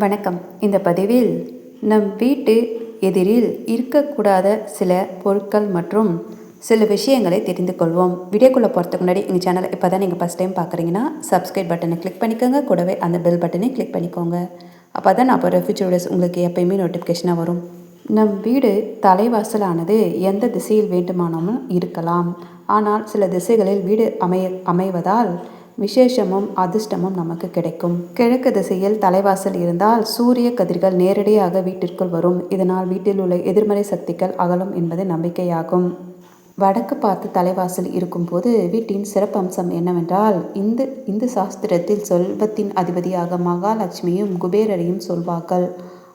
வணக்கம். இந்த பதிவில் நம் வீட்டு எதிரில் இருக்கக்கூடாத சில பொருட்கள் மற்றும் சில விஷயங்களை தெரிந்து கொள்வோம். வீடியோக்குள்ளே போகிறதுக்கு முன்னாடி எங்கள் சேனலை இப்போ தான் நீங்கள் ஃபஸ்ட் டைம் பார்க்குறீங்கன்னா சப்ஸ்கிரைப் பட்டனை கிளிக் பண்ணிக்கோங்க. கூடவே அந்த பெல் பட்டனை கிளிக் பண்ணிக்கோங்க. அப்போ தான் நான் அப்போ ஃபியூச்சர் வீடியோஸ் உங்களுக்கு எப்பயுமே நோட்டிஃபிகேஷனாக வரும். நம் வீடு தலைவாசலானது எந்த திசையில் வேண்டுமானாலும் இருக்கலாம். ஆனால் சில திசைகளில் வீடு அமைய அமைவதால் விசேஷமும் அதிர்ஷ்டமும் நமக்கு கிடைக்கும். கிழக்கு திசையில் தலைவாசல் இருந்தால் சூரிய கதிர்கள் நேரடியாக வீட்டிற்குள் வரும். இதனால் வீட்டில் உள்ள எதிர்மறை சக்திகள் அகலும் என்பது நம்பிக்கையாகும். வடக்கு பார்த்து தலைவாசல் இருக்கும்போது வீட்டின் சிறப்பம்சம் என்னவென்றால் இந்து இந்து சாஸ்திரத்தில் செல்வத்தின் அதிபதியாக மகாலட்சுமியும் குபேரரையும் சொல்வார்கள்.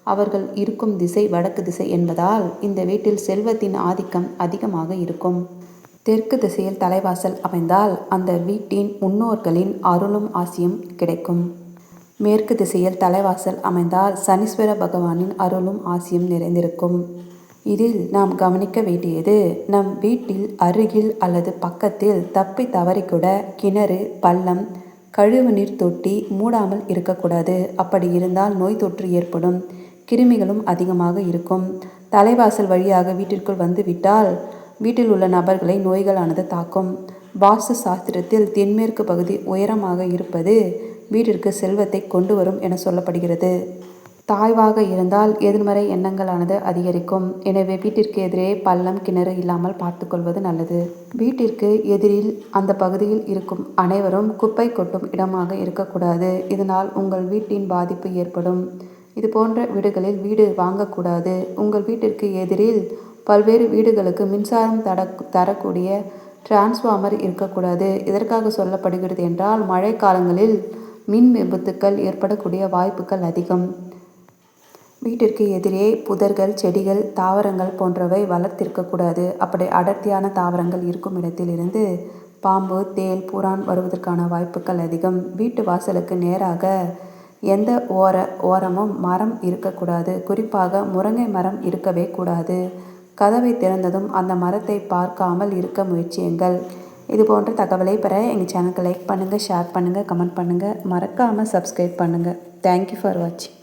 அவர்கள் இருக்கும் திசை வடக்கு திசை என்பதால் இந்த வீட்டில் செல்வத்தின் ஆதிக்கம் அதிகமாக இருக்கும். தெற்கு திசையில் தலைவாசல் அமைந்தால் அந்த வீட்டின் முன்னோர்களின் அருளும் ஆசியும் கிடைக்கும். மேற்கு திசையில் தலைவாசல் அமைந்தால் சனீஸ்வர பகவானின் அருளும் ஆசியும் நிறைந்திருக்கும். இதில் நாம் கவனிக்க வேண்டியது நம் வீட்டில் அருகில் அல்லது பக்கத்தில் தப்பி தவறிக்கூட கிணறு பள்ளம் கழிவுநீர் தொட்டி மூடாமல் இருக்கக்கூடாது. அப்படி இருந்தால் நோய் தொற்று ஏற்படும். கிருமிகளும் அதிகமாக இருக்கும். தலைவாசல் வழியாக வீட்டிற்குள் வந்து வீட்டில் உள்ள நபர்களை நோய்களானது தாக்கும். வாஸ்து சாஸ்திரத்தில் தென்மேற்கு பகுதி உயரமாக இருப்பது வீட்டிற்கு செல்வத்தை கொண்டு வரும் என சொல்லப்படுகிறது. தாய்வாக இருந்தால் எதிர்மறை எண்ணங்களானது அதிகரிக்கும். எனவே வீட்டிற்கு எதிரே பள்ளம் கிணறு இல்லாமல் பார்த்துக்கொள்வது நல்லது. வீட்டிற்கு எதிரில் அந்த பகுதியில் இருக்கும் அனைவரும் குப்பை கொட்டும் இடமாக இருக்கக்கூடாது. இதனால் உங்கள் வீட்டின் பாதிப்பு ஏற்படும். இது போன்ற வீடுகளில் வீடு வாங்கக்கூடாது. உங்கள் வீட்டிற்கு எதிரில் பல்வேறு வீடுகளுக்கு மின்சாரம் தட தரக்கூடிய டிரான்ஸ்ஃபார்மர் இருக்கக்கூடாது. இதற்காக சொல்லப்படுகிறது என்றால் மழை காலங்களில் மின் விபத்துக்கள் ஏற்படக்கூடிய வாய்ப்புகள் அதிகம். வீட்டிற்கு எதிரே புதர்கள் செடிகள் தாவரங்கள் போன்றவை வளர்த்திருக்கக்கூடாது. அப்படி அடர்த்தியான தாவரங்கள் இருக்கும் இடத்திலிருந்து பாம்பு தேல் புறான் வருவதற்கான வாய்ப்புகள் அதிகம். வீட்டு வாசலுக்கு நேராக எந்த ஓர ஓரமும் மரம் இருக்கக்கூடாது. குறிப்பாக முருங்கை மரம் இருக்கவே கூடாது. கதவை திறந்ததும் அந்த மரத்தை பார்க்காமல் இருக்க முயற்சியுங்கள். இது போன்ற தகவலை பெற எங்கள் சேனலுக்கு லைக் பண்ணுங்கள் ஷேர் பண்ணுங்கள் கமெண்ட் பண்ணுங்கள் மறக்காமல் சப்ஸ்கிரைப் பண்ணுங்கள் தேங்க்யூ ஃபார் வாட்சிங்